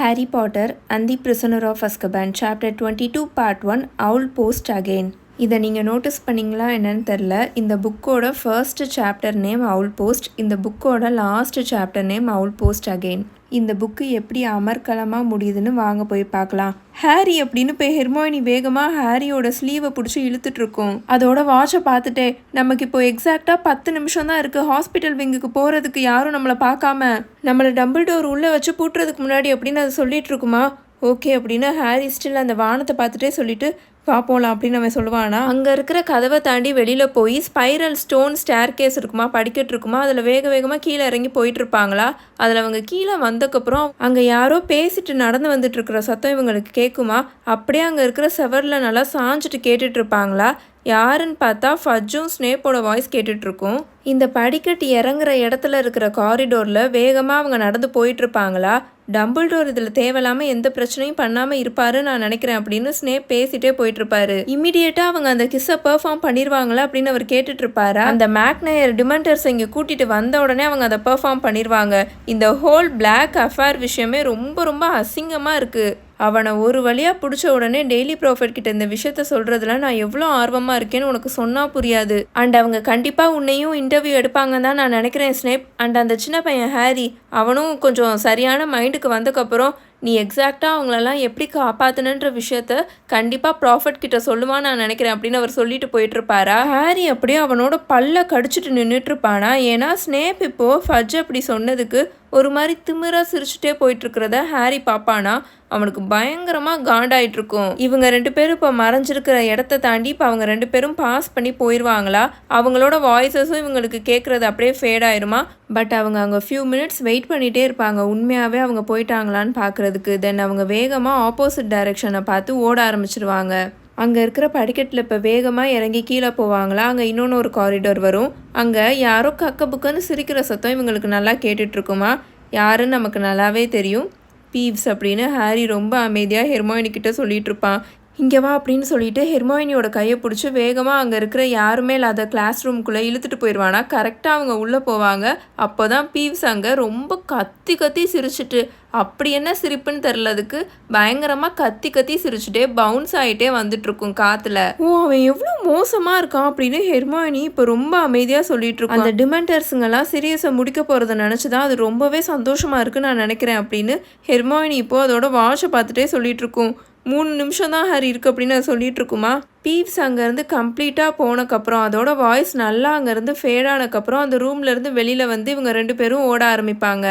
Harry Potter and the Prisoner of Azkaban Chapter 22 Part 1 Owl Post Again இதை நீங்கள் notice பண்ணீங்களா என்னன்னு தெரில இந்த புக்கோட first chapter name owl post இந்த புக்கோட last chapter name owl post again இந்த புக்கு எப்படி அமர்க்கலமாக முடியுதுன்னு வாங்க போய் பார்க்கலாம். ஹாரி அப்படின்னு போய் ஹெர்மோயினி வேகமாக ஹாரியோட ஸ்லீவை பிடிச்சி இழுத்துட்டு இருக்கோம். அதோட வாட்சை பார்த்துட்டே நமக்கு இப்போ எக்ஸாக்டாக பத்து நிமிஷம் தான் இருக்குது ஹாஸ்பிட்டல் விங்குக்கு போகிறதுக்கு யாரும் நம்மளை பார்க்காம நம்மளை டபுள் டோர் உள்ளே வச்சு பூட்டுறதுக்கு முன்னாடி அப்படின்னு அது சொல்லிட்டு இருக்குமா? ஓகே அப்படின்னு ஹாரி ஸ்டில் அந்த வானத்தை பார்த்துட்டே சொல்லிட்டு வா போகலாம் அப்படின்னு அவன் சொல்லுவானா? அங்கே இருக்கிற கதவை தாண்டி வெளியில் போய் ஸ்பைரல் ஸ்டோன் ஸ்டேர் கேஸ் இருக்குமா படிக்கட்டு இருக்குமா அதில் வேக வேகமாக கீழே இறங்கி போயிட்டு இருப்பாங்களா அதில் அவங்க கீழே வந்தக்கப்புறம் அங்கே யாரோ பேசிட்டு நடந்து வந்துட்டு இருக்கிற சத்தம் இவங்களுக்கு கேட்குமா அப்படியே அங்கே இருக்கிற செவரில் நல்லா சாஞ்சிட்டு கேட்டுட்டு இருப்பாங்களா யாருன்னு பார்த்தா ஃபஜ்ஜும் ஸ்னேப்போட வாய்ஸ் கேட்டுட்டு இந்த படிக்கட்டு இறங்குற இடத்துல இருக்கிற காரிடோரில் வேகமாக அவங்க நடந்து போயிட்டுருப்பாங்களா டபுள் டோர் இதில் தேவையில்லாமல் எந்த பிரச்சனையும் பண்ணாமல் இருப்பாரு நான் நினைக்கிறேன் அப்படின்னு ஸ்னேப் பேசிட்டே போயிட்டுருப்பாரு இம்மிடியேட்டாக அவங்க அந்த கிஸ்ஸை பெர்ஃபார்ம் பண்ணிடுவாங்களா அப்படின்னு அவர் கேட்டுட்டு அந்த மேக்னயர் டிமெண்டர்ஸ் இங்கே கூட்டிகிட்டு வந்த உடனே அவங்க அதை பெர்ஃபார்ம் பண்ணிடுவாங்க இந்த ஹோல் பிளாக் அஃபேர் விஷயமே ரொம்ப ரொம்ப அசிங்கமாக இருக்குது அவனை ஒரு வழியாக பிடிச்ச உடனே டெய்லி ப்ராஃபிட் கிட்ட இந்த விஷயத்த சொல்கிறதுல நான் எவ்வளோ ஆர்வமாக இருக்கேன்னு உனக்கு சொன்னால் புரியாது. அண்ட் அவங்க கண்டிப்பாக உன்னையும் இன்டர்வியூ எடுப்பாங்கன்னு தான் நான் நினைக்கிறேன் ஸ்னேப். அண்ட் அந்த சின்ன பையன் ஹாரி அவனும் கொஞ்சம் சரியான மைண்டுக்கு வந்ததுக்கப்புறம் நீ எக்ஸாக்டாக அவங்களெல்லாம் எப்படி காப்பாற்றணுன்ற விஷயத்த கண்டிப்பாக ப்ராஃபிட் கிட்ட சொல்லுவான்னு நான் நினைக்கிறேன் அப்படின்னு அவர் சொல்லிட்டு போயிட்டு இருப்பாரா ஹாரி அப்படியே அவனோட பல்ல கடிச்சிட்டு நின்றுட்டு இருப்பானா ஏன்னா ஸ்னேப் இப்போது ஃபஜ் அப்படி சொன்னதுக்கு ஒரு மாதிரி திமிராக சிரிச்சுட்டே போயிட்டுருக்கிறத ஹாரி பாப்பானா? அவனுக்கு பயங்கரமாக காண்டாயிட்ருக்கும் இவங்க ரெண்டு பேரும் இப்போ மறைஞ்சிருக்கிற இடத்த தாண்டி இப்போ அவங்க ரெண்டு பேரும் பாஸ் பண்ணி போயிடுவாங்களா அவங்களோட வாய்ஸஸும் இவங்களுக்கு கேட்குறது அப்படியே ஃபேட் ஆயிருமா? பட் அவங்க அங்கே ஃபியூ மினிட்ஸ் வெயிட் பண்ணிகிட்டே இருப்பாங்க. உண்மையாகவே அவங்க போயிட்டாங்களான்னு பார்க்குறதுக்கு தென் அவங்க வேகமாக ஆப்போசிட் டைரெக்ஷனை பார்த்து ஓட ஆரம்பிச்சிருவாங்க. அங்கே இருக்கிற படிக்கட்டில் இப்போ வேகமாக இறங்கி கீழே போவாங்களா? அங்கே இன்னொன்று ஒரு காரிடோர் வரும். அங்கே யாரோ கக்க புக்கன்னு சிரிக்கிற சத்தம் இவங்களுக்கு நல்லா கேட்டுட்ருக்குமா? யாருன்னு நமக்கு நல்லாவே தெரியும். பீவ்ஸ் அப்படின்னு ஹாரி ரொம்ப அமைதியாக ஹெர்மோயினி கிட்ட சொல்லிட்டு இருப்பான் இங்கே வா அப்படின்னு சொல்லிட்டு ஹெர்மோயினியோட கையை பிடிச்சி வேகமாக அங்கே இருக்கிற யாருமே இல்லாத கிளாஸ் ரூம்குள்ளே இழுத்துட்டு போயிடுவானா? கரெக்டாக அவங்க உள்ளே போவாங்க. அப்போ தான் பீவ்ஸ் அங்கே ரொம்ப கத்தி கத்தி சிரிச்சிட்டு அப்படி என்ன சிரிப்புன்னு தெரிலதுக்கு பயங்கரமாக கத்தி கத்தி சிரிச்சுட்டே பவுன்ஸ் ஆகிட்டே வந்துட்டுருக்கும் காற்றுல ஓ அவன் எவ்வளோ மோசமாக இருக்கான்? அப்படின்னு ஹெர்மோயினி இப்போ ரொம்ப அமைதியாக சொல்லிட்டு இருக்கும். அந்த டிமெண்டர்ஸுங்கெல்லாம் சீரியஸை முடிக்க போகிறத நினச்சி தான் அது ரொம்பவே சந்தோஷமாக இருக்குன்னு நான் நினைக்கிறேன் அப்படின்னு ஹெர்மோயினி இப்போ அதோட வாட்சை பார்த்துட்டே சொல்லிட்டு இருக்கும். மூணு நிமிஷம் தான் ஹரி இருக்கு அப்படின்னு அது சொல்லிட்டு இருக்குமா பீப்ஸ் அங்கேருந்து கம்ப்ளீட்டாக போனக்கப்புறம் அதோட வாய்ஸ் நல்லா அங்கேருந்து ஃபேடானக்கப்புறம் அந்த ரூம்லேருந்து வெளியில் வந்து இவங்க ரெண்டு பேரும் ஓட ஆரம்பிப்பாங்க.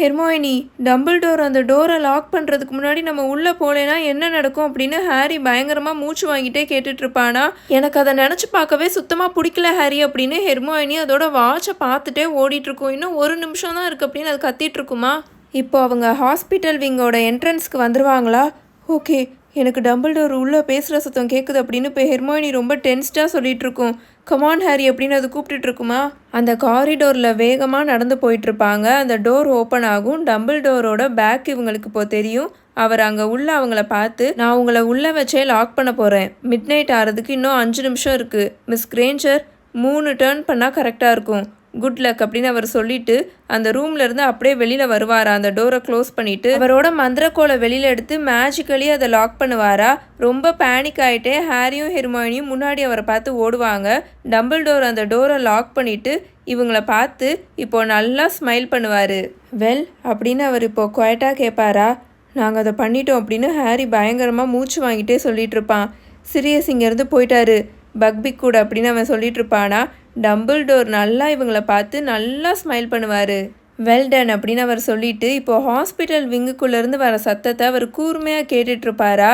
ஹெர்மோயினி டம்பிள் டோர் அந்த டோரை லாக் பண்ணுறதுக்கு முன்னாடி நம்ம உள்ளே போலேன்னா என்ன நடக்கும் அப்படின்னு ஹாரி பயங்கரமாக மூச்சு வாங்கிட்டே கேட்டுட்ருப்பானா? எனக்கு அதை நினச்சி பார்க்கவே சுத்தமாக பிடிக்கல ஹாரி அப்படின்னு ஹெர்மோயினி அதோட வாட்சை பார்த்துட்டே ஓடிட்டுருக்கோம். இன்னும் ஒரு நிமிஷம் தான் இருக்குது அப்படின்னு அது கத்திட்டு இருக்குமா இப்போ அவங்க ஹாஸ்பிட்டல் விங்கோட என்ட்ரன்ஸ்க்கு வந்துருவாங்களா? ஓகே எனக்கு டம்பிள் டோர் உள்ளே பேசுகிற சத்தம் கேட்குது அப்படின்னு இப்போ ஹெர்மோயினி ரொம்ப டென்ஸ்டாக சொல்லிட்டு இருக்கோம் கமான் ஹாரி அப்படின்னு அது கூப்பிட்டுட்டு இருக்குமா அந்த காரிடோரில் வேகமாக நடந்து போயிட்டுருப்பாங்க அந்த டோர் ஓப்பன் ஆகும். டம்பிள் டோரோட பேக் இவங்களுக்கு இப்போ தெரியும். அவர் அங்கே உள்ள அவங்கள பார்த்து நான் உங்களை உள்ளே வச்சே லாக் பண்ண போகிறேன் மிட் நைட் ஆகிறதுக்கு இன்னும் அஞ்சு நிமிஷம் இருக்குது மிஸ் கிரேஞ்சர் மூணு டேர்ன் பண்ணால் கரெக்டாக இருக்கும். குட் லக் அப்படின்னு அவர் சொல்லிட்டு அந்த ரூம்ல இருந்து அப்படியே வெளியில வருவாரா? அந்த டோரை க்ளோஸ் பண்ணிட்டு அவரோட மந்திரக்கோலை வெளியில எடுத்து மேஜிக்கலி அதை லாக் பண்ணுவாரா? ரொம்ப பேனிக் ஆயிட்டே ஹாரியும் ஹெர்மானியும் முன்னாடி அவரை பார்த்து ஓடுவாங்க. டபுள் டோர் அந்த டோரை லாக் பண்ணிட்டு இவங்களை பார்த்து இப்போ நல்லா ஸ்மைல் பண்ணுவாரு. வெல் அப்படின்னு அவர் இப்போ குவைட்டாக கேட்பாரா? நாங்கள் அதை பண்ணிட்டோம் அப்படின்னு ஹாரி பயங்கரமாக மூச்சு வாங்கிட்டே சொல்லிட்டு இருப்பான். சிரியஸ் இங்கேருந்து போயிட்டாரு. பக்பிக் கூட அப்படின்னு அவன் சொல்லிட்டு இருப்பானா? டம்பிள் டோர் நல்லா இவங்களை பார்த்து நல்லா ஸ்மைல் பண்ணுவார். வெல் டன் அப்படின்னு அவர் சொல்லிட்டு இப்போ ஹாஸ்பிட்டல் விங்குக்குள்ளேருந்து வர சத்தத்தை அவர் கூர்மையாக கேட்டுட்ருப்பாரா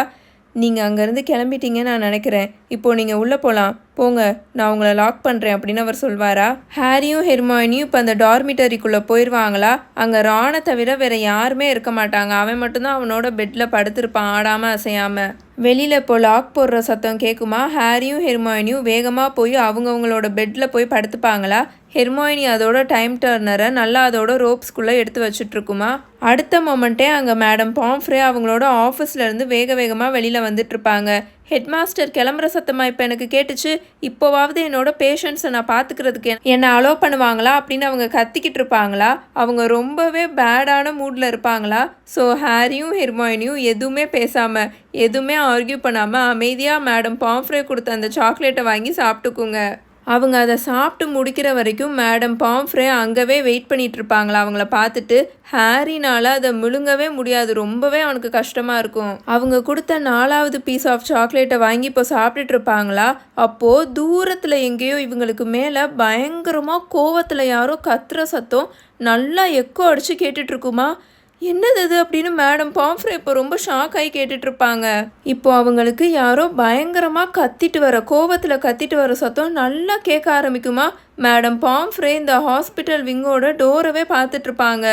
நீங்கள் அங்கேருந்து கிளம்பிட்டீங்கன்னு நான் நினைக்கிறேன். இப்போது நீங்கள் உள்ளே போகலாம் போங்க நான் உங்களை லாக் பண்ணுறேன் அப்படின்னு அவர் சொல்வாரா? ஹாரியும் ஹெர்மாயினியும் இப்போ அந்த டார்மிட்டரிக்குள்ளே போயிடுவாங்களா அங்கே ராணை தவிர வேறு யாருமே இருக்க மாட்டாங்க. அவன் மட்டும்தான் அவனோட பெட்டில் படுத்திருப்பான் ஆடாமல் அசையாமல் வெளியில் இப்போ லாக் போடுற சத்தம் கேட்குமா ஹாரியும் ஹெர்மாயினியும் வேகமாக போய் அவங்கவுங்களோட பெட்டில் போய் படுத்துப்பாங்களா? ஹெர்மாயினி அதோட டைம் டர்னரை நல்லா அதோட ரோப்ஸ்குள்ளே எடுத்து வச்சுட்ருக்குமா? அடுத்த மொமெண்ட்டே அங்கே மேடம் பாம்ஃப்ரே அவங்களோட ஆஃபீஸ்லேருந்து வேக வேகமாக வெளியில் வந்துட்டுருப்பாங்க ஹெட் மாஸ்டர் கிளம்புற சத்தமாக இப்போ எனக்கு கேட்டுச்சு. இப்போவாவது என்னோட பேஷண்ட்ஸை நான் பார்த்துக்கிறதுக்கு என்னை அலோ பண்ணுவாங்களா? அப்படின்னு அவங்க கத்திக்கிட்டு இருப்பாங்களா? அவங்க ரொம்பவே பேடான மூடில் இருப்பாங்களா? ஸோ ஹாரியும் ஹெர்மாயினியும் எதுவுமே பேசாமல் எதுவுமே ஆர்கியூ பண்ணாமல் அமைதியாக மேடம் பாம்ஃப்ரே கொடுத்த அந்த சாக்லேட்டை வாங்கி சாப்பிட்டுக்குங்க. அவங்க அதை சாப்பிட்டு முடிக்கிற வரைக்கும் மேடம் பாம்ஃப்ரே அங்கவே வெயிட் பண்ணிட்டு இருப்பாங்களா? அவங்கள பார்த்துட்டு ஹாரினால அதை முழுங்கவே முடியாது. ரொம்பவே அவனுக்கு கஷ்டமாக இருக்கும். அவங்க கொடுத்த நாலாவது பீஸ் ஆஃப் சாக்லேட்டை வாங்கி இப்போ சாப்பிட்டுட்டு இருப்பாங்களா? அப்போது தூரத்தில் எங்கேயோ இவங்களுக்கு மேலே பயங்கரமாக கோவத்தில் யாரோ கத்துற சத்தம் நல்லா எக்கோ அடித்து கேட்டுட்டு இருக்குமா? என்னது இது அப்படின்னு மேடம் பாம்ஃப்ரே இப்போ ரொம்ப ஷாக் ஆகி கேட்டுட்டு இருப்பாங்க இப்போ அவங்களுக்கு யாரோ பயங்கரமாக கத்திட்டு வர கோவத்தில் கத்திட்டு வர சத்தம் நல்லா கேட்க ஆரம்பிக்குமா? மேடம் பாம்ஃப்ரே இந்த ஹாஸ்பிட்டல் விங்கோட டோரவே பார்த்துட்ருப்பாங்க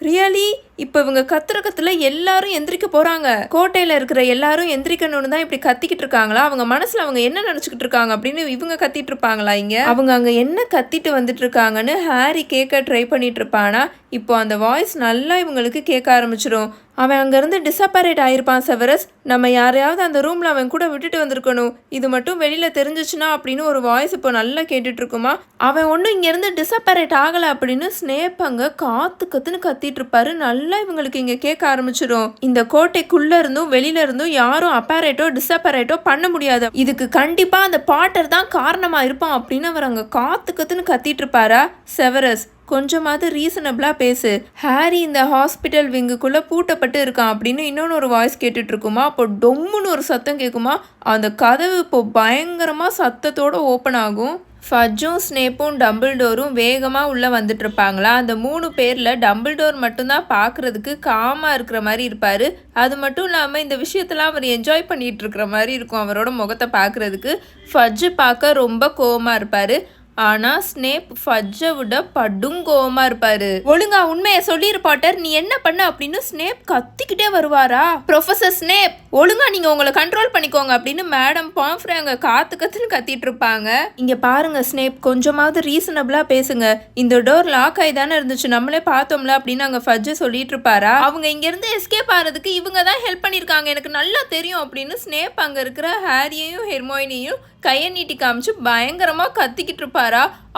ரியலி இப்போ இவங்க கத்துற கத்துல எல்லாரும் எந்திரிக்க போறாங்க. கோட்டையில இருக்கிற எல்லாரும் எந்திரிக்கணும்னு தான் இப்படி கத்திக்கிட்டு இருக்காங்களா? அவங்க மனசுல அவங்க என்ன நினைச்சுக்கிட்டு இருக்காங்க அப்படின்னு இவங்க கத்திட்டு இருப்பாங்களா இங்க? அவங்க அங்க என்ன கத்திட்டு வந்துட்டு இருக்காங்கன்னு ஹாரி கேட்க ட்ரை பண்ணிட்டு இருப்பானா? இப்போ அந்த வாய்ஸ் நல்லா இவங்களுக்கு கேட்க ஆரம்பிச்சிடும் அவன் அங்கேருந்து டிசப்பரேட் ஆயிருப்பான் செவரஸ் நம்ம யாரையாவது அந்த ரூமில் அவன் கூட விட்டுட்டு வந்திருக்கணும். இது மட்டும் வெளியில் தெரிஞ்சிச்சுனா அப்படின்னு ஒரு வாய்ஸ் இப்போ நல்லா கேட்டுட்ருக்குமா அவன் ஒன்றும் இங்கேருந்து டிசப்பரேட் ஆகலை அப்படின்னு ஸ்னேப் அங்கே காத்து கத்துன்னு கத்திட்டு இருப்பாரு. நல்ல இவங்களுக்கு இங்கே கேட்க ஆரம்பிச்சிடும் இந்த கோட்டைக்குள்ளே இருந்தும் வெளியில இருந்தும் யாரும் அப்பாரேட்டோ டிஸ்அப்பரேட்டோ பண்ண முடியாது. இதுக்கு கண்டிப்பாக அந்த பாட்டர் தான் காரணமாக இருப்பான் அப்படின்னு அவர் அங்கே காத்து கத்துன்னு கத்திட்டு இருப்பாரா? செவரஸ் கொஞ்சமாவது ரீசனபிளாக பேசு. ஹாரி இந்த ஹாஸ்பிட்டல் விங்குக்குள்ளே பூட்டப்பட்டு இருக்கான் அப்படின்னு இன்னொன்று ஒரு வாய்ஸ் கேட்டுட்டு இருக்குமா? அப்போ டொம்முன்னு ஒரு சத்தம் கேட்குமா அந்த கதவு இப்போ பயங்கரமாக சத்தத்தோடு ஓப்பன் ஆகும். ஃபஜ்ஜும் ஸ்னேப்பும் டம்பிள்டோரும் வேகமாக உள்ளே வந்துட்டுருப்பாங்களா? அந்த மூணு பேரில் டம்பிள்டோர் மட்டும்தான் பார்க்குறதுக்கு காமாக இருக்கிற மாதிரி இருப்பார். அது மட்டும் இல்லாமல் இந்த விஷயத்தெல்லாம் அவர் என்ஜாய் பண்ணிட்டு இருக்கிற மாதிரி இருக்கும் அவரோட முகத்தை பார்க்குறதுக்கு ஃபஜ்ஜு பார்க்க ரொம்ப கோவமாக இருப்பார். ஆனா ஸ்னேப் ஃபஜ்ஜை விட படுங்கோமா இருப்பாரு. ஒழுங்கா உண்மையை சொல்லிரு பாட்டர். நீ என்ன பண்ண அப்படின்னு ஸ்னேப் கத்திக்கிட்டே வருவாரா? ப்ரொஃபசர் ஸ்னேப் ஒழுங்கா நீங்க உங்களை கண்ட்ரோல் பண்ணிக்கோங்க அப்படின்னு மேடம் பாம்ஃப்ரே அங்க காத்து கத்துன்னு கத்திட்டு இருப்பாங்க. இங்க பாருங்க ஸ்னேப் கொஞ்சமாவது ரீசனபிளா பேசுங்க. இந்த டோர் லாக் ஆகி தானே இருந்துச்சு. நம்மளே பார்த்தோம்ல அப்படின்னு அங்க ஃபஜ்ஜு சொல்லிட்டு இருப்பாரா? அவங்க இங்க இருந்து எஸ்கேப் ஆகிறதுக்கு இவங்க தான் ஹெல்ப் பண்ணிருக்காங்க. எனக்கு நல்லா தெரியும் அப்படின்னு ஸ்னேப் அங்க இருக்கிற ஹாரியையும் ஹெர்மோயினையும் கையை நீட்டி காமிச்சு பயங்கரமாக கத்திக்கிட்டு இருப்பாரு.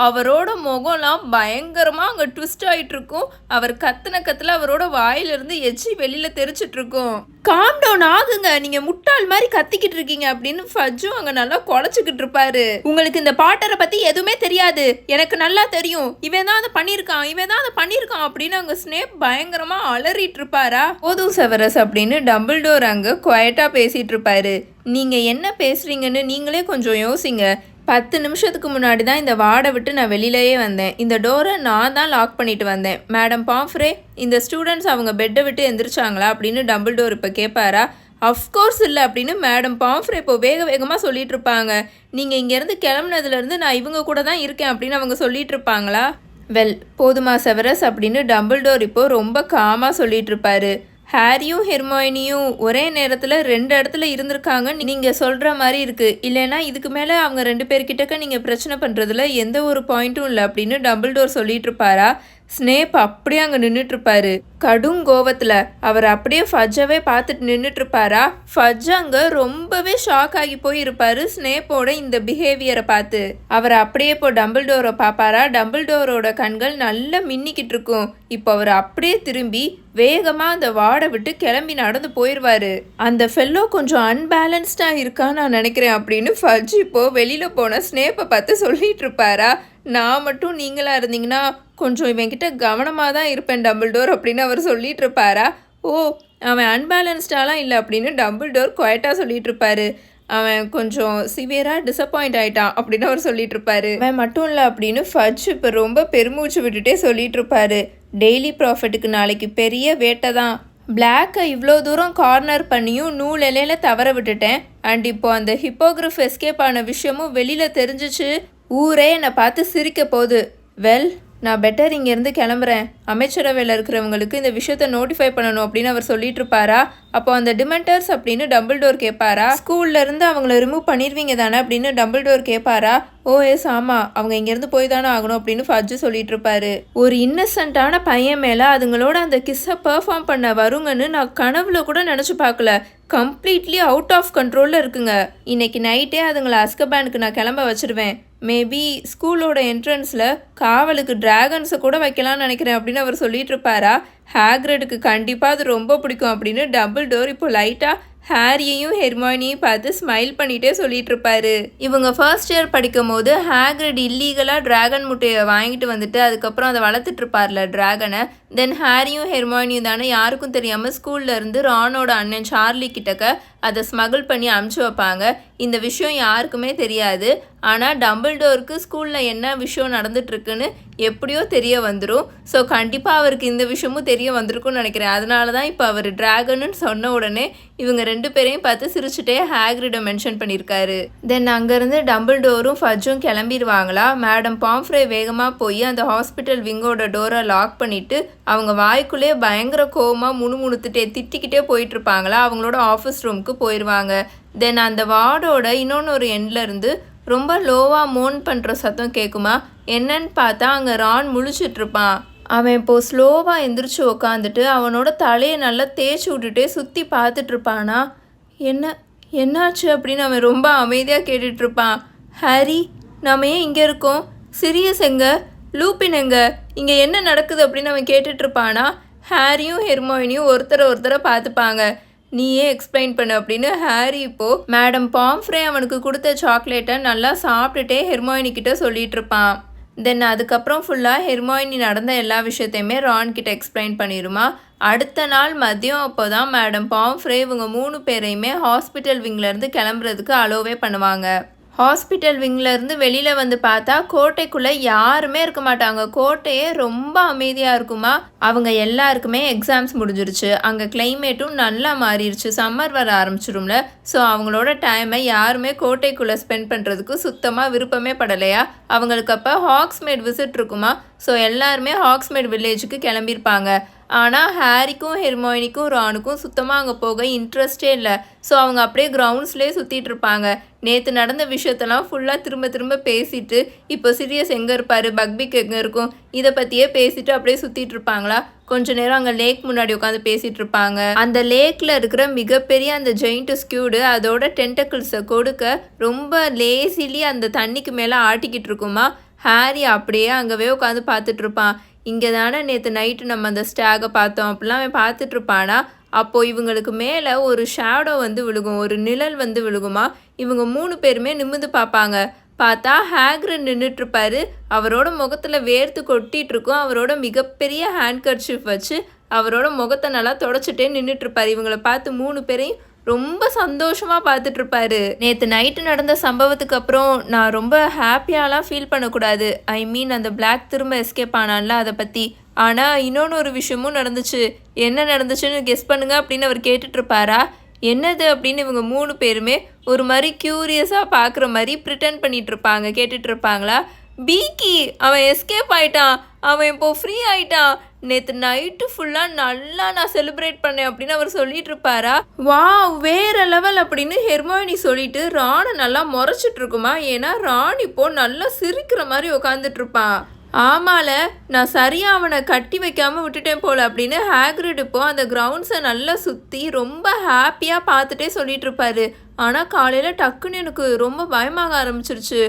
அவரோட முகம்லாம் பயங்கரமாக அங்கே ட்விஸ்ட் ஆகிட்டு இருக்கும் அவர் கத்தின கத்தில் அவரோட வாயிலிருந்து எச்சி வெளியில் தெரிச்சிட்ருக்கும் காம் டவுன் ஆகுங்க. நீங்கள் முட்டாள் மாதிரி கத்திக்கிட்டு இருக்கீங்க அப்படின்னு ஃபஜ்ஜும் அங்கே நல்லா குழச்சிக்கிட்டு இருப்பாரு உங்களுக்கு இந்த பாட்டரை பற்றி எதுவுமே தெரியாது. எனக்கு நல்லா தெரியும். இவன் தான் அதை பண்ணியிருக்கான். இவன் தான் அதை பண்ணியிருக்கான் அப்படின்னு அங்கே ஸ்னேப் பயங்கரமாக அலறிட்டு இருப்பாரா போதும் செவரஸ் அப்படின்னு டபுள் டோர் அங்கே குவயட்டாக பேசிட்டு இருப்பாரு நீங்கள் என்ன பேசுகிறீங்கன்னு நீங்களே கொஞ்சம் யோசிங்க. பத்து நிமிஷத்துக்கு முன்னாடி தான் இந்த வார்டை விட்டு நான் வெளியிலேயே வந்தேன். இந்த டோரை நான் தான் லாக் பண்ணிட்டு வந்தேன். மேடம் பாம்ஃப்ரே இந்த ஸ்டூடெண்ட்ஸ் அவங்க பெட்டை விட்டு எந்திரிச்சாங்களா? அப்படின்னு டபுள் டோர் இப்போ கேட்பாரா அஃப்கோர்ஸ் இல்லை அப்படின்னு மேடம் பாம்ஃப்ரே இப்போ வேக வேகமாக சொல்லிட்டு இருப்பாங்க. நீங்கள் இங்கேருந்து கிளம்புனதுலேருந்து நான் இவங்க கூட தான் இருக்கேன் அப்படின்னு அவங்க சொல்லிட்டு இருப்பாங்களா? வெல் போதுமா செவரஸ் அப்படின்னு டபுள் டோர் இப்போ ரொம்ப காமாக சொல்லிட்டு இருப்பாரு. ஹாரியும் ஹெர்மாயினியும் ஒரே நேரத்தில் ரெண்டு இடத்துல இருந்திருக்காங்க நீங்கள் சொல்கிற மாதிரி இருக்குது இல்லைன்னா இதுக்கு மேலே அவங்க ரெண்டு பேர்கிட்டக்க நீங்கள் பிரச்சனை பண்ணுறதுல எந்த ஒரு பாயிண்ட்டும் இல்லை அப்படின்னு டபுள் டோர் சொல்லிட்டு இருப்பாரா? ஸ்னேப் அப்படியே அங்கே நின்றுட்டுருப்பாரு கடும் கோவத்தில். அவர் அப்படியே ஃபஜ்ஜாவே பார்த்துட்டு நின்றுட்டுருப்பாரா ஃபஜ்ஜா ஃபஜ் அங்கே ரொம்பவே ஷாக் ஆகி போயிருப்பாரு ஸ்னேப்போட இந்த பிஹேவியரை பார்த்து. அவர் அப்படியே இப்போ டம்பிள் டோரை பார்ப்பாரா? டம்பிள் டோரோட கண்கள் நல்லா மின்னிக்கிட்டு இருக்கும். இப்போ அவர் அப்படியே திரும்பி வேகமாக அந்த வாடை விட்டு கிளம்பி நடந்து போயிடுவாரு அந்த ஃபெல்லோ கொஞ்சம் அன்பேலன்ஸ்டாக இருக்கான்னு நான் நினைக்கிறேன் அப்படின்னு ஃபஜ் இப்போ வெளியில் போன ஸ்னேப்பை பார்த்து சொல்லிட்டு இருப்பாரா? நான் மட்டும் நீங்களாக இருந்தீங்கன்னா கொஞ்சம் இவன்கிட்ட கவனமாக தான் இருப்பேன் டபுள் டோர் அப்படின்னு அவர் சொல்லிட்டு இருப்பாரா ஓ அவன் அன்பேலன்ஸ்டாலாம் இல்லை அப்படின்னு டபுள் டோர் குவைட்டாக சொல்லிட்டு இருப்பாரு அவன் கொஞ்சம் சிவியராக டிசப்பாயிண்ட் ஆயிட்டான் அப்படின்னு அவர் சொல்லிட்டு இருப்பாரு அவன் மட்டும் இல்லை அப்படின்னு ஃபஜ் இப்போ ரொம்ப பெருமூச்சு விட்டுட்டே சொல்லிட்டு இருப்பாரு டெய்லி ப்ராஃபிட்டுக்கு நாளைக்கு பெரிய வேட்டை தான். பிளாக்கை இவ்வளோ தூரம் கார்னர் பண்ணியும் நூல் இலையில தவற விட்டுட்டேன். அண்ட் இப்போ அந்த ஹிப்போகிராஃப் எஸ்கேப் ஆன விஷயமும் வெளியில் தெரிஞ்சிச்சு. ஊரே என்னை பார்த்து சிரிக்க போகுது. வெல் நான் பெட்டர் இங்கேருந்து கிளம்புறேன். அமைச்சரவையில் இருக்கிறவங்களுக்கு இந்த விஷயத்த நோட்டிஃபை பண்ணணும் அப்படின்னு அவர் சொல்லிட்டு இருப்பாரா அப்போ அந்த டிமெண்டர்ஸ் அப்படின்னு டபுள் டோர் கேட்பாரா? ஸ்கூல்ல இருந்து அவங்கள ரிமூவ் பண்ணிடுவீங்க தானே அப்படின்னு டபுள் டோர் கேட்பாரா? ஓ எஸ் ஆமாம் அவங்க இங்கேருந்து போய் தானே ஆகணும் அப்படின்னு ஃபர்ஜு சொல்லிட்டு இருப்பாரு ஒரு இன்னசென்ட்டான பையன் மேலே அதுங்களோட அந்த கிஸ்ஸை பெர்ஃபார்ம் பண்ண வருங்கன்னு நான் கனவுல கூட நினச்சி பார்க்கல. கம்ப்ளீட்லி அவுட் ஆஃப் கண்ட்ரோலில் இருக்குங்க. இன்னைக்கு நைட்டே அதுங்களை அஸ்கபேனுக்கு நான் கிளம்ப வச்சிருவேன். மேபி ஸ்கூலோட என்ட்ரன்ஸில் காவலுக்கு டிராகன்ஸை கூட வைக்கலாம்னு நினைக்கிறேன் அப்படின்னு அவர் சொல்லிட்டு இருப்பாரா? ஹேக்ரடுக்கு கண்டிப்பாக அது ரொம்ப பிடிக்கும் அப்படின்னு டபுள் டோர் இப்போ லைட்டாக ஹாரியையும் ஹெர்மானியும் பார்த்து ஸ்மைல் பண்ணிகிட்டே சொல்லிட்டு இருப்பாரு. இவங்க ஃபர்ஸ்ட் இயர் படிக்கும் போது ஹேக்ரட் இல்லீகலாக டிராகன் முட்டையை வாங்கிட்டு வந்துட்டு அதுக்கப்புறம் அதை வளர்த்துட்டு இருப்பார்ல டிராகனை தென் ஹாரியும் ஹெர்மானியும் தானே யாருக்கும் தெரியாமல் ஸ்கூல்லேருந்து ரானோட அண்ணன் சார்லி கிட்டக்க அதை ஸ்மகிள் பண்ணி அமுச்சு வைப்பாங்க. இந்த விஷயம் யாருக்குமே தெரியாது. ஆனால் டம்பிள்டோருக்கு ஸ்கூலில் என்ன விஷயம் நடந்துட்டுருக்குன்னு எப்படியோ தெரிய வந்துடும் ஸோ கண்டிப்பாக அவருக்கு இந்த விஷயமும் தெரிய வந்திருக்கும்னு நினைக்கிறேன். அதனால தான் இப்போ அவர் டிராகன்னு சொன்ன உடனே இவங்க ரெண்டு பேரையும் பார்த்து சிரிச்சுட்டே ஹேக்ரிடம் மென்ஷன் பண்ணியிருக்காரு தென் அங்கேருந்து டம்பிள்டோரும் ஃபஜ்ஜும் கிளம்பிடுவாங்களா மேடம் பாம்ஃப்ரே வேகமாக போய் அந்த ஹாஸ்பிட்டல் விங்கோட டோரை லாக் பண்ணிவிட்டு அவங்க வாய்க்குள்ளே பயங்கர கோவமாக முணுமுணுத்துட்டே திட்டிக்கிட்டே போயிட்டு இருப்பாங்களா அவங்களோட ஆஃபீஸ் ரூமுக்கு போயிடுவாங்க தென் அந்த வார்டோட இன்னொன்று ஒரு எண்ட்ல இருந்து ரொம்ப லோவாக மோன் பண்ணுற சத்தம் கேட்குமா என்னன்னு பார்த்தா அங்கே ரான் முழிச்சிட்டு இருப்பான் அவன் இப்போ ஸ்லோவாக எந்திரிச்சு உக்காந்துட்டு அவனோட தலையை நல்லா தேய்ச்சி விட்டுட்டே சுற்றி பார்த்துட்ருப்பானா என்ன என்னாச்சு அப்படின்னு அவன் ரொம்ப அமைதியாக கேட்டுட்ருப்பான் ஹரி ஹாரி நாம ஏன் இங்கே இருக்கோம்? சிரியஸ் எங்க லூப்பின் எங்க? இங்கே என்ன நடக்குது அப்படின்னு அவன் கேட்டுட்ருப்பானா ஹாரியும் ஹெர்மோயினியும் ஒருத்தரை ஒருத்தரை பார்த்துப்பாங்க. நீயே எக்ஸ்பிளைன் பண்ணு அப்படின்னு ஹாரி இப்போது மேடம் பாம்ஃப்ரே அவனுக்கு கொடுத்த சாக்லேட்டை நல்லா சாப்பிட்டுட்டே ஹெர்மோயினி கிட்ட சொல்லிட்டு இருப்பான். தென் அதுக்கப்புறம் ஃபுல்லாக ஹெர்மோயினி நடந்த எல்லா விஷயத்தையுமே ரான் கிட்ட எக்ஸ்பிளைன் பண்ணிடுமா அடுத்த நாள் மதியம் அப்போ தான் மேடம் பாம்ஃப்ரே இவங்க மூணு பேரையுமே ஹாஸ்பிட்டல் விங்லேருந்து கிளம்புறதுக்கு அலோவே பண்ணுவாங்க. ஹாஸ்பிட்டல் விங்லேருந்து வெளியில் வந்து பார்த்தா கோட்டைக்குள்ளே யாருமே இருக்க மாட்டாங்க. கோட்டையே ரொம்ப அமைதியாக இருக்குமா? அவங்க எல்லாருக்குமே எக்ஸாம்ஸ் முடிஞ்சிருச்சு. அங்கே கிளைமேட்டும் நல்லா மாறிடுச்சு சம்மர் வர ஆரம்பிச்சிரும்ல. ஸோ அவங்களோட டைமை யாருமே கோட்டைக்குள்ளே ஸ்பெண்ட் பண்ணுறதுக்கு சுத்தமாக விருப்பமே படலையா? அவங்களுக்கு அப்போ ஹாக்ஸ்மேட் விசிட் இருக்குமா? ஸோ எல்லாருமே ஹாக்ஸ்மேட் வில்லேஜுக்கு கிளம்பியிருப்பாங்க. ஆனால் ஹாரிக்கும் ஹெர்மோயினிக்கும் ரானுக்கும் சுத்தமாக அங்கே போக இன்ட்ரெஸ்டே இல்லை. ஸோ அவங்க அப்படியே கிரவுண்ட்ஸ்லேயே சுற்றிட்டு இருப்பாங்க. நேற்று நடந்த விஷயத்தெல்லாம் ஃபுல்லாக திரும்ப திரும்ப பேசிட்டு இப்போ சீரியஸ் எங்கே இருப்பார்? பக்பிக் எங்கே இருக்கும்? இதை பற்றியே பேசிட்டு அப்படியே சுற்றிட்டு இருப்பாங்களா? கொஞ்ச நேரம் அங்கே லேக் முன்னாடி உட்காந்து பேசிட்டு இருப்பாங்க. அந்த லேக்கில் இருக்கிற மிகப்பெரிய அந்த ஜெயிண்ட் ஸ்கியூடு அதோட டென்டக்கிள்ஸை கொடுக்க ரொம்ப லேசிலி அந்த தண்ணிக்கு மேலே ஆட்டிக்கிட்டு இருக்குமா? ஹாரி அப்படியே அங்கவே உட்காந்து பார்த்துட்டு இருப்பான். இங்கே தானே நேற்று நைட்டு நம்ம அந்த ஸ்டாகை பார்த்தோம் அப்படிலாம் அவன் பார்த்துட்டு இருப்பானா? அப்போது இவங்களுக்கு மேலே ஒரு ஷேடோ வந்து விழுகும் ஒரு நிழல் வந்து விழுகுமா? இவங்க மூணு பேருமே நிமிந்து பார்ப்பாங்க. பார்த்தா ஹேக்ரன் நின்றுட்டுருப்பாரு அவரோட முகத்தில் வேர்த்து கொட்டிகிட்ருக்கும் அவரோட மிகப்பெரிய ஹேண்ட் வச்சு அவரோட முகத்தை நல்லா தொடச்சிட்டே நின்றுட்டுருப்பார் இவங்களை பார்த்து மூணு பேரையும் ரொம்ப சந்தோஷமாக பார்த்துட்டு இருப்பாரு நேற்று நைட்டு நடந்த சம்பவத்துக்கு அப்புறம் நான் ரொம்ப ஹாப்பியாலாம் ஃபீல் பண்ணக்கூடாது. ஐ மீன் அந்த பிளாக் திரும்ப எஸ்கேப் ஆனான்ல அதை பற்றி ஆனால் இன்னொன்று ஒரு விஷயமும் நடந்துச்சு. என்ன நடந்துச்சுன்னு கெஸ் பண்ணுங்க அப்படின்னு அவர் கேட்டுட்டு இருப்பாரா என்னது அப்படின்னு இவங்க மூணு பேருமே ஒரு மாதிரி க்யூரியஸாக பார்க்குற மாதிரி ப்ரிட்டன் பண்ணிட்டு இருப்பாங்க கேட்டுட்ருப்பாங்களா? பீக்கி அவன் எஸ்கேப் ஆயிட்டான் அவன் இப்போ ஃப்ரீ ஆயிட்டான் நேற்று நைட்டு ஃபுல்லாக நல்லா நான் செலிப்ரேட் பண்ணேன் அப்படின்னு அவர் சொல்லிட்டு இருப்பாரா? வா வேற லெவல் அப்படின்னு ஹெர்மோனி சொல்லிட்டு ராணை நல்லா முறைச்சிட்டு இருக்குமா? ஏன்னா ராணி இப்போ நல்லா சிரிக்கிற மாதிரி உட்காந்துட்டு இருப்பான் ஆமால நான் சரியா அவனை கட்டி வைக்காம விட்டுட்டேன் போல அப்படின்னு ஹேக்ரிட் இப்போ அந்த கிரவுண்ட்ஸை நல்லா சுற்றி ரொம்ப ஹாப்பியாக பார்த்துட்டே சொல்லிட்டு இருப்பாரு. ஆனால் காலையில் டக்குன்னு எனக்கு ரொம்ப பயமாக ஆரம்பிச்சிருச்சு.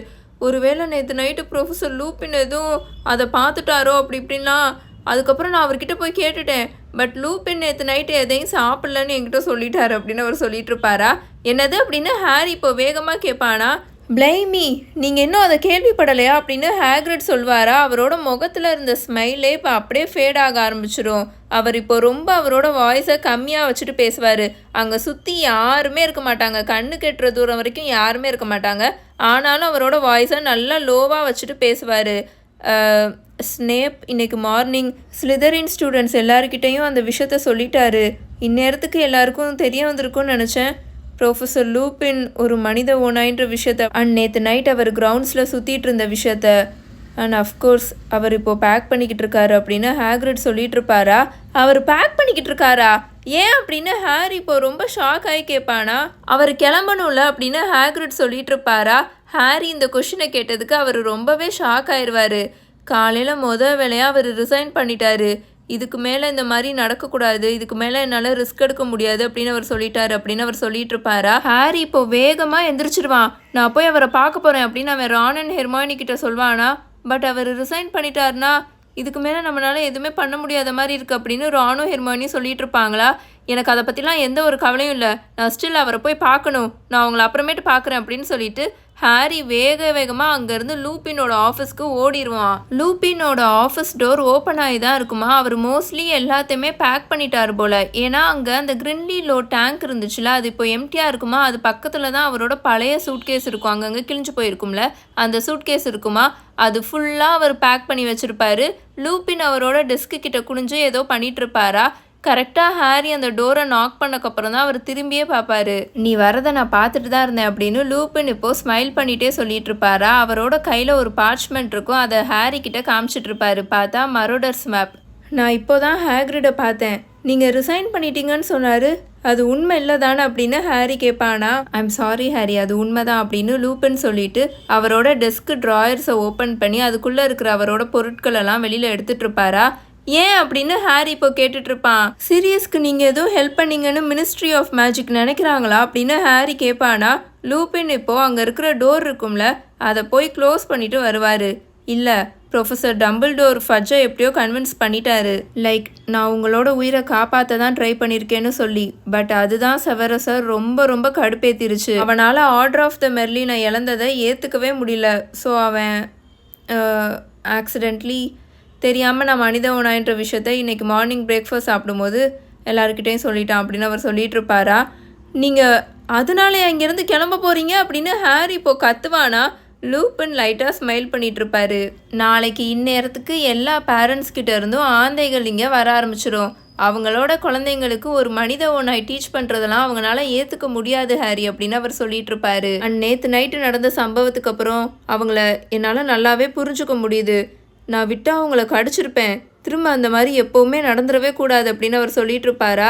ஒருவேளை நேற்று நைட்டு ப்ரொஃபஸர் லூப்பின் எதுவும் அதை பார்த்துட்டாரோ அப்படி இப்படின்லாம் அதுக்கப்புறம் நான் அவர்கிட்ட போய் கேட்டுட்டேன். பட் லூப்பின் நேற்று நைட்டு எதையும் சாப்பிட்லன்னு என்கிட்ட சொல்லிட்டாரு அப்படின்னு அவர் சொல்லிட்டு இருப்பாரா? என்னது அப்படின்னு ஹாரி இப்போ வேகமாக கேட்பானா பிளைமி நீங்கள் இன்னும் அதை கேள்விப்படலையா அப்படின்னு ஹேக்ரிட் சொல்வாரா? அவரோட முகத்தில் இருந்த ஸ்மைலே இப்போ அப்படியே ஃபேட் ஆக ஆரம்பிச்சிடும் அவர் இப்போ ரொம்ப அவரோட வாய்ஸை கம்மியாக வச்சுட்டு பேசுவார். அங்கே சுற்றி யாருமே இருக்க மாட்டாங்க. கண்ணு கெட்டுற தூரம் வரைக்கும் யாருமே இருக்க மாட்டாங்க. ஆனாலும் அவரோட வாய்ஸை நல்லா லோவாக வச்சுட்டு பேசுவார். ஸ்னேப் இன்னைக்கு மார்னிங் ஸ்லிதரின் ஸ்டூடெண்ட்ஸ் எல்லாருக்கிட்டேயும் அந்த விஷயத்த சொல்லிட்டாரு. இந்நேரத்துக்கு எல்லாருக்கும் தெரிய வந்திருக்கும்னு நினச்சேன். ப்ரொஃபஸர் லூப்பின் ஒரு மனித ஓனாயின்ற விஷயத்த அண்ட் நேற்று நைட் அவர் கிரவுண்ட்ஸில் சுற்றிட்டு இருந்த விஷயத்த அண்ட் அஃப்கோர்ஸ் அவர் இப்போது பேக் பண்ணிக்கிட்டு இருக்காரு அப்படின்னு ஹேக்ரிட் சொல்லிட்டு இருப்பாரா? அவர் பேக் பண்ணிக்கிட்டு இருக்காரா? ஏன் அப்படின்னு ஹாரி இப்போ ரொம்ப ஷாக் ஆகி கேட்பானா? அவர் கிளம்பணும்ல அப்படின்னு ஹேக்ரிட் சொல்லிட்டு இருப்பாரா? ஹாரி இந்த கொஷினை கேட்டதுக்கு அவர் ரொம்பவே ஷாக் ஆயிடுவார் காலையில் முத வேலையாக அவர் ரிசைன் பண்ணிட்டாரு. இதுக்கு மேலே இந்த மாதிரி நடக்கக்கூடாது இதுக்கு மேலே என்னால் ரிஸ்க் எடுக்க முடியாது அப்படின்னு அவர் சொல்லிட்டாரு அப்படின்னு அவர் சொல்லிட்டு இருப்பாரா ஹாரி இப்போ வேகமாக எந்திரிச்சிருவான். நான் போய் அவரை பார்க்க போகிறேன் அப்படின்னு அவன் ரான் அண்ட் ஹெர்மாயினி கிட்ட சொல்வானா? பட் அவர் ரிசைன் பண்ணிட்டாருனா இதுக்கு மேலே நம்மளால் எதுவுமே பண்ண முடியாத மாதிரி இருக்குது அப்படின்னு ராணும் ஹெர்மானியும் சொல்லிட்டு இருப்பாங்களா எனக்கு அதை பற்றிலாம் எந்த ஒரு கவலையும் இல்லை. நான் ஸ்டில் அவரை போய் பார்க்கணும். நான் அவங்கள அப்புறமேட்டு பார்க்குறேன் அப்படின்னு சொல்லிட்டு ஹாரி வேக வேகமாக அங்கேருந்து லூப்பினோட ஆஃபீஸ்க்கு ஓடிடுவான் லூப்பினோட ஆஃபீஸ் டோர் ஓப்பன் ஆகி தான் இருக்குமா? அவர் மோஸ்ட்லி எல்லாத்தையுமே பேக் பண்ணிட்டார் போல். ஏன்னா அங்கே அந்த கிரின்லி லோ டேங்க் இருந்துச்சுல அது இப்போ எம்டியாக இருக்குமா? அது பக்கத்தில் தான் அவரோட பழைய சூட்கேஸ் இருக்கும். அங்கங்கே கிழிஞ்சு போயிருக்கும்ல அந்த சூட்கேஸ் இருக்குமா? அது ஃபுல்லாக அவர் பேக் பண்ணி வச்சுருப்பாரு. லூப்பின் அவரோட டெஸ்க்கு கிட்ட குனிஞ்சு ஏதோ பண்ணிகிட்ருப்பாரா கரெக்டாக ஹாரி அந்த டோரை நாக் பண்ணக்கப்புறம் தான் அவர் திரும்பியே பார்ப்பாரு நீ வரதை நான் பார்த்துட்டு தான் இருந்தேன் அப்படின்னு லூப்பின் இப்போ ஸ்மைல் பண்ணிட்டே சொல்லிட்டு இருப்பாரா? அவரோட கையில் ஒரு பார்ச்மெண்ட் இருக்கும். அதை ஹாரி கிட்ட காமிச்சிட்டு இருப்பாரு. பார்த்தா மரோடர்ஸ் மேப் நான் இப்போ தான் ஹேக்ரிடை பார்த்தேன். நீங்கள் ரிசைன் பண்ணிட்டீங்கன்னு சொன்னார். அது உண்மை இல்லை தானே அப்படின்னு ஹாரி கேட்பானா? ஐம் சாரி ஹாரி அது உண்மைதான் அப்படின்னு லூப்பன் சொல்லிட்டு அவரோட டெஸ்க் ட்ராயர்ஸை ஓப்பன் பண்ணி அதுக்குள்ளே இருக்கிற அவரோட பொருட்களெல்லாம் வெளியில் எடுத்துட்டு இருப்பாரா? ஏன் அப்படின்னு ஹாரி இப்போ கேட்டுட்ருப்பான். சீரியஸ்க்கு நீங்கள் எதுவும் ஹெல்ப் பண்ணீங்கன்னு மினிஸ்ட்ரி ஆஃப் மேஜிக் நினைக்கிறாங்களா? அப்படின்னு ஹாரி கேட்பானா லூபின் இப்போது அங்கே இருக்கிற டோர் இருக்கும்ல அதை போய் க்ளோஸ் பண்ணிட்டு வருவார். இல்லை ப்ரொஃபஸர் டம்பிள் டோர் ஃபஜ்ஜை எப்படியோ கன்வின்ஸ் பண்ணிட்டாரு. லைக் நான் உங்களோட உயிரை காப்பாற்ற தான் ட்ரை பண்ணியிருக்கேன்னு சொல்லி. பட் அதுதான் செவரசர் ரொம்ப ரொம்ப கடுப்பேத்திருச்சு. அவனால் ஆர்டர் ஆஃப் த மெர்லினை இழந்ததை ஏற்றுக்கவே முடியல. ஸோ அவன் ஆக்சிடென்ட்லி தெரியாமல் நான் மனித உணாயின்ற விஷயத்த இன்றைக்கி மார்னிங் பிரேக்ஃபாஸ்ட் சாப்பிடும்போது எல்லாருக்கிட்டேயும் சொல்லிட்டான் அப்படின்னு அவர் சொல்லிட்டு இருப்பாரா? நீங்கள் அதனால அங்கேருந்து கிளம்ப போகிறீங்க அப்படின்னு ஹாரி இப்போ கத்துவானா? லூப்பன் லைட்டாக ஸ்மைல் பண்ணிகிட்ருப்பாரு நாளைக்கு இந்நேரத்துக்கு எல்லா பேரண்ட்ஸ் கிட்ட இருந்தும் ஆந்தைகள் இங்கே வர ஆரம்பிச்சிடும் அவங்களோட குழந்தைங்களுக்கு ஒரு மனித ஒன்றாய் டீச் பண்ணுறதெல்லாம் அவங்களால ஏற்றுக்க முடியாது ஹாரி அப்படின்னு அவர் சொல்லிட்டு இருப்பாரு. அண்ட் நேற்று நைட்டு நடந்த சம்பவத்துக்கு அப்புறம் அவங்கள என்னால் நல்லாவே புரிஞ்சுக்க முடியுது. நான் விட்டா அவங்கள கடிச்சிருப்பேன். திரும்ப அந்த மாதிரி எப்போவுமே நடந்துடவே கூடாது அப்படின்னு அவர் சொல்லிட்டு இருப்பாரா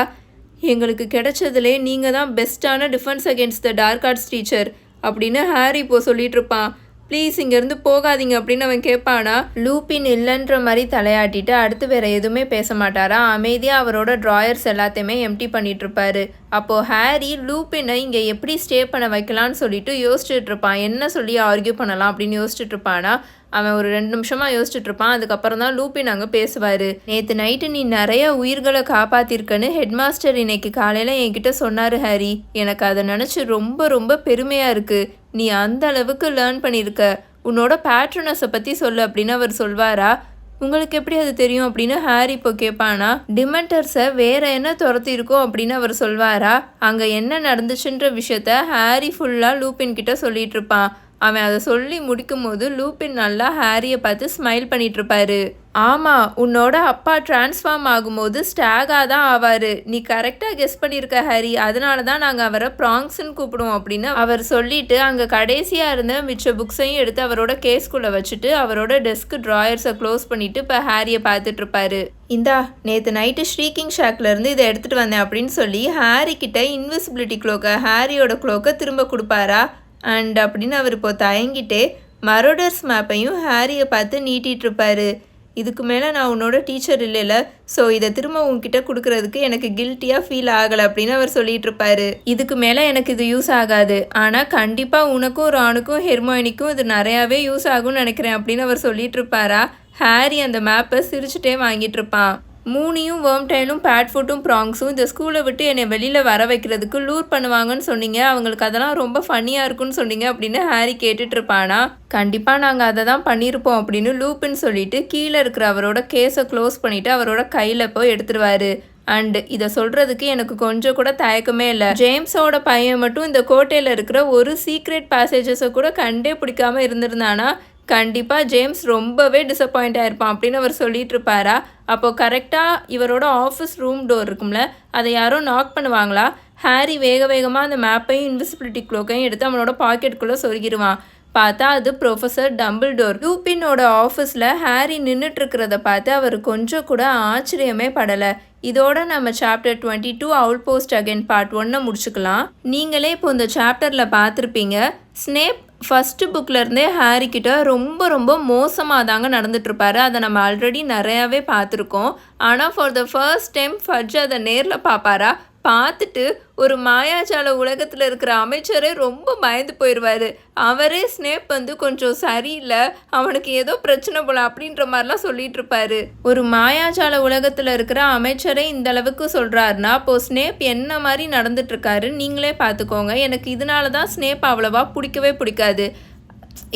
எங்களுக்கு கிடைச்சதுலே நீங்கள் தான் பெஸ்ட்டான defence against the dark arts teacher அப்படின்னு ஹாரி இப்போ சொல்லிட்டு இருப்பான் ப்ளீஸ் இங்கேருந்து போகாதீங்க அப்படின்னு அவன் கேட்பானா? லூப்பின் இல்லைன்ற மாதிரி தலையாட்டிட்டு அடுத்து வேற எதுவுமே பேச மாட்டாரா? அமைதியாக அவரோட ட்ராயர்ஸ் எல்லாத்தையுமே எம்டி பண்ணிட்டு இருப்பாரு அப்போது ஹாரி லூப்பினை இங்கே எப்படி ஸ்டே பண்ண வைக்கலான்னு சொல்லிட்டு யோசிச்சுட்டு இருப்பான் என்ன சொல்லி ஆர்கியூ பண்ணலாம் அப்படின்னு யோசிச்சுட்டு இருப்பானா அவன் ஒரு ரெண்டு நிமிஷமாக யோசிச்சுட்டு இருப்பான் அதுக்கப்புறம் தான் லூப்பின் அங்கே பேசுவார். நேற்று நைட்டு நீ நிறைய உயிர்களை காப்பாத்திருக்கன்னு ஹெட்மாஸ்டர் இன்னைக்கு காலையில் என்கிட்ட சொன்னார் ஹாரி. எனக்கு அதை நினச்சி ரொம்ப ரொம்ப பெருமையாக இருக்குது நீ அந்த அளவுக்கு லேர்ன் பண்ணியிருக்க. உன்னோட பேட்ரனஸை பற்றி சொல்லு அப்படின்னு அவர் சொல்வாரா? உங்களுக்கு எப்படி அது தெரியும் அப்படின்னு ஹாரி இப்போ கேட்பானா டிமெண்டர்ஸை வேற என்ன துரத்திருக்கோம் அப்படின்னு அவர் சொல்வாரா? அங்கே என்ன நடந்துச்சுன்ற விஷயத்த ஹாரி ஃபுல்லாக லூப்பின் கிட்ட சொல்லிட்டு இருப்பான். அவன் அதை சொல்லி முடிக்கும் போது லூப்பின் நல்லா ஹாரியை பார்த்து ஸ்மைல் பண்ணிட்டு இருப்பாரு ஆமாம் உன்னோட அப்பா டிரான்ஸ்ஃபார்ம் ஆகும்போது ஸ்டாகாக தான் ஆவார். நீ கரெக்டாக கெஸ் பண்ணியிருக்க ஹாரி. அதனால தான் நாங்கள் அவரை ப்ராங்ஸ்ன்னு கூப்பிடுவோம் அப்படின்னு அவர் சொல்லிட்டு அங்கே கடைசியாக இருந்த மிச்ச புக்ஸையும் எடுத்து அவரோட கேஸ்குள்ளே வச்சுட்டு அவரோட டெஸ்க் ட்ராயர்ஸை க்ளோஸ் பண்ணிட்டு இப்போ ஹாரியை பார்த்துட்டு இருப்பாரு இந்தா நேற்று நைட்டு ஸ்ரீகிங் ஷாக்லேருந்து இதை எடுத்துகிட்டு வந்தேன் அப்படின்னு சொல்லி ஹாரி கிட்ட இன்விசிபிலிட்டி க்ளோக்கை ஹாரியோட க்ளோக்கை திரும்ப கொடுப்பாரா? அண்ட் அப்படின்னு அவர் இப்போ தயங்கிட்டே மரோடர்ஸ் மேப்பையும் ஹாரியை பார்த்து நீட்டிகிட்ருப்பாரு இதுக்கு மேலே நான் உன்னோட டீச்சர் இல்லைல்ல ஸோ இதை திரும்ப உன்கிட்ட கொடுக்கறதுக்கு எனக்கு கில்ட்டியாக ஃபீல் ஆகலை அப்படின்னு அவர் சொல்லிட்டு இருப்பாரு இதுக்கு மேலே எனக்கு இது யூஸ் ஆகாது. ஆனால் கண்டிப்பாக உனக்கும் ராணுக்கும் ஹெர்மோயினிக்கும் இது நிறையாவே யூஸ் ஆகும்னு நினைக்கிறேன் அப்படின்னு அவர் சொல்லிட்டு இருப்பாரா ஹாரி அந்த மேப்பை சிரிச்சுட்டே வாங்கிட்டு இருப்பான் மூனியும் வேர்ம்டைலும் பேட்ஃபுட்டும் ப்ராங்ஸும் இந்த ஸ்கூலை விட்டு என்னை வெளியில் வர வைக்கிறதுக்கு லூர் பண்ணுவாங்கன்னு சொன்னீங்க. அவங்களுக்கு அதெல்லாம் ரொம்ப ஃபன்னியாக இருக்குன்னு சொன்னீங்க அப்படின்னு ஹாரி கேட்டுட்டு இருப்பானா கண்டிப்பாக நாங்கள் அதை தான் பண்ணியிருப்போம் அப்படின்னு லூப்புன்னு சொல்லிட்டு கீழே இருக்கிற அவரோட கேஸை க்ளோஸ் பண்ணிவிட்டு அவரோட கையில் போய் எடுத்துருவாரு. அண்ட் இதை சொல்கிறதுக்கு எனக்கு கொஞ்சம் கூட தயக்கமே இல்லை. ஜேம்ஸோட பையன் மட்டும் இந்த கோட்டையில் இருக்கிற ஒரு சீக்ரெட் பேசேஜஸை கூட கண்டே பிடிக்காம இருந்திருந்தானா? கண்டிப்பாக ஜேம்ஸ் ரொம்பவே டிசப்பாயிண்ட் ஆகிருப்பான் அப்படின்னு அவர் சொல்லிட்டு இருப்பாரா? அப்போது கரெக்டாக இவரோட ஆஃபீஸ் ரூம் டோர் இருக்கும்ல அதை யாரோ நாக் பண்ணுவாங்களா? ஹாரி வேக வேகமாக அந்த மேப்பையும் இன்விசிபிலிட்டி க்ளோக்கையும் எடுத்து அவனோட பாக்கெட்டுக்குள்ளே சொருகிடுவான் பார்த்தா அது ப்ரொஃபஸர் டம்பிள்டோர் லூப்பினோட ஆஃபீஸில் ஹாரி நின்றுட்டு இருக்கிறத பார்த்து அவர் கொஞ்சம் கூட ஆச்சரியமே படலை. இதோட நம்ம chapter twenty two owl post again part ஒன்னை முடிச்சுக்கலாம். நீங்களே இப்போ இந்த சாப்டரில் பார்த்துருப்பீங்க ஸ்னேப் ஃபஸ்ட்டு புக்லேருந்தே ஹாரி கிட்ட ரொம்ப ரொம்ப மோசமாக தாங்க நடந்துட்டுருப்பாரு. அதை நம்ம ஆல்ரெடி நிறையாவே பார்த்துருக்கோம். ஆனால் for the first time Fudge அதை நேரில் பார்ப்பாரா? பார்த்துட்டு ஒரு மாயாஜால உலகத்தில் இருக்கிற அமைச்சரே ரொம்ப பயந்து போயிடுவார் அவரே ஸ்னேப் வந்து கொஞ்சம் சரியில்லை அவனுக்கு ஏதோ பிரச்சனை போல அப்படின்ற மாதிரிலாம் சொல்லிட்டு இருப்பாரு ஒரு மாயாஜால உலகத்தில் இருக்கிற அமைச்சரே இந்த அளவுக்கு சொல்கிறாருன்னா அப்போது ஸ்னேப் என்ன மாதிரி நடந்துட்டு இருக்காரு நீங்களே பார்த்துக்கோங்க. எனக்கு இதனால தான் ஸ்னேப் அவ்வளவா பிடிக்கவே பிடிக்காது.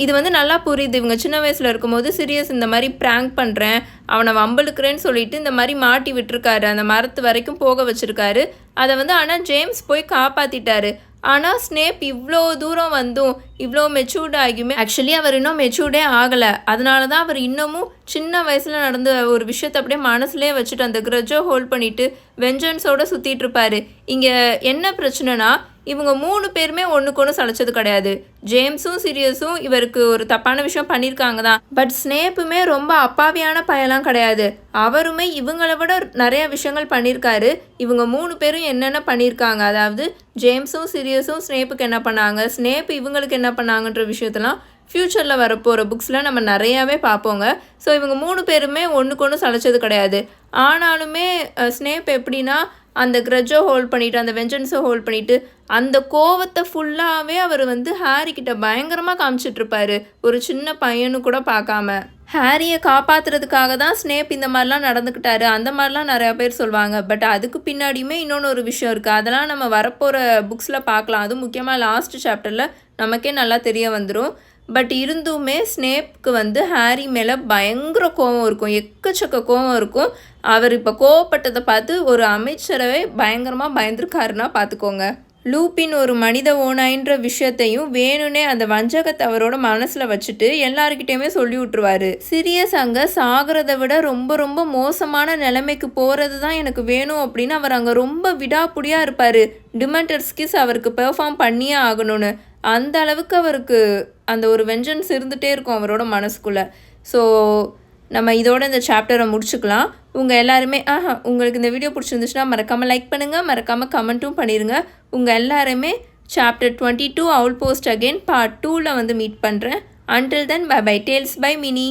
இது வந்து நல்லா புரியுது. இவங்க சின்ன வயசில் இருக்கும்போது சீரியஸ் இந்த மாதிரி ப்ராங்க் பண்ணுறேன் அவனை வம்பளுக்குறேன்னு சொல்லிட்டு இந்த மாதிரி மாட்டி விட்டுருக்காரு. அந்த மரத்து வரைக்கும் போக வச்சுருக்காரு. அதை வந்து ஆனால் ஜேம்ஸ் போய் காப்பாற்றிட்டாரு ஆனால் ஸ்னேப் இவ்வளோ தூரம் வந்தும் இவ்வளோ மெச்சூர்ட் ஆகியுமே ஆக்சுவலி அவர் இன்னும் மெச்சூர்டே ஆகலை. அதனால தான் அவர் இன்னமும் சின்ன வயசில் நடந்த ஒரு விஷயத்தை அப்படியே மனசுலேயே வச்சுட்டு அந்த கிரஜோ ஹோல்ட் பண்ணிவிட்டு வெஞ்சன்ஸோடு சுற்றிட்டு இருப்பாரு. இங்கே என்ன பிரச்சனைனா இவங்க மூணு பேருமே ஒன்றுக்கு ஒன்று சளைச்சது கிடையாது. ஜேம்ஸும் சீரியஸும் இவருக்கு ஒரு தப்பான விஷயம் பண்ணியிருக்காங்க தான் பட் ஸ்னேப்புமே ரொம்ப அப்பாவியான பயலாம் கிடையாது. அவருமே இவங்களை விட நிறைய விஷயங்கள் பண்ணியிருக்காரு. இவங்க மூணு பேரும் என்னென்ன பண்ணியிருக்காங்க? அதாவது ஜேம்ஸும் சீரியஸும் ஸ்னேப்புக்கு என்ன பண்ணாங்க? ஸ்னேப் இவங்களுக்கு என்ன பண்ணாங்கன்ற விஷயத்தெல்லாம் ஃப்யூச்சரில் வரப்போகிற புக்ஸில் நம்ம நிறையாவே பார்ப்போங்க. ஸோ இவங்க மூணு பேருமே ஒன்றுக்கு ஒன்று சளைச்சது கிடையாது. ஆனாலுமே ஸ்னேப் எப்படின்னா அந்த கிரஜோ ஹோல்ட் பண்ணிவிட்டு அந்த வெஞ்சன்ஸை ஹோல்ட் பண்ணிவிட்டு அந்த கோவத்தை ஃபுல்லாகவே அவர் வந்து ஹாரி பயங்கரமாக காமிச்சிட்டுருப்பாரு ஒரு சின்ன பையனு கூட பார்க்காம. ஹாரியை காப்பாத்துறதுக்காக தான் ஸ்னேப் இந்த மாதிரிலாம் நடந்துக்கிட்டாரு. அந்த மாதிரிலாம் நிறையா பேர் சொல்லுவாங்க பட் அதுக்கு பின்னாடியுமே இன்னொன்று ஒரு விஷயம் இருக்குது அதெல்லாம் நம்ம வரப்போகிற புக்ஸில் பார்க்கலாம். அதுவும் முக்கியமாக லாஸ்ட் சாப்டரில் நமக்கே நல்லா தெரிய வந்துடும் பட் இருந்துமே ஸ்னேப்க்கு வந்து ஹாரி மேலே பயங்கர கோவம் இருக்கும் எக்கச்சக்க கோவம் இருக்கும். அவர் இப்போ கோவப்பட்டதை பார்த்து ஒரு அமைச்சரவே பயங்கரமாக பயந்துருக்காருன்னா பார்த்துக்கோங்க லூப்பின் ஒரு மனித ஓனாயின்ற விஷயத்தையும் வேணும்னே அந்த வஞ்சகத்தை அவரோட மனசில் வச்சுட்டு எல்லாருக்கிட்டேயுமே சொல்லி விட்டுருவாரு. சிரியஸ் அங்கே சாகிறத விட ரொம்ப ரொம்ப மோசமான நிலைமைக்கு போகிறது தான் எனக்கு வேணும் அப்படின்னு அவர் அங்கே ரொம்ப விடாப்புடியாக இருப்பார். டிமெண்டர்ஸ்கிஸ் அவருக்கு பெர்ஃபார்ம் பண்ணியே ஆகணும்னு. அந்த அளவுக்கு அவருக்கு அந்த ஒரு வெஞ்சன்ஸ் இருந்துகிட்டே இருக்கும் அவரோட மனசுக்குள்ளே. ஸோ நம்ம இதோட இந்த சாப்டரை முடிச்சுக்கலாம். உங்கள் எல்லாருமே ஆஹா உங்களுக்கு இந்த வீடியோ பிடிச்சிருந்துச்சுன்னா மறக்காமல் லைக் பண்ணுங்கள் மறக்காமல் கமெண்ட்டும் பண்ணிடுங்க உங்கள் எல்லாருமே chapter twenty two owl post again part டூவில் வந்து மீட் பண்ணுறேன் until then bye bye tales by Mini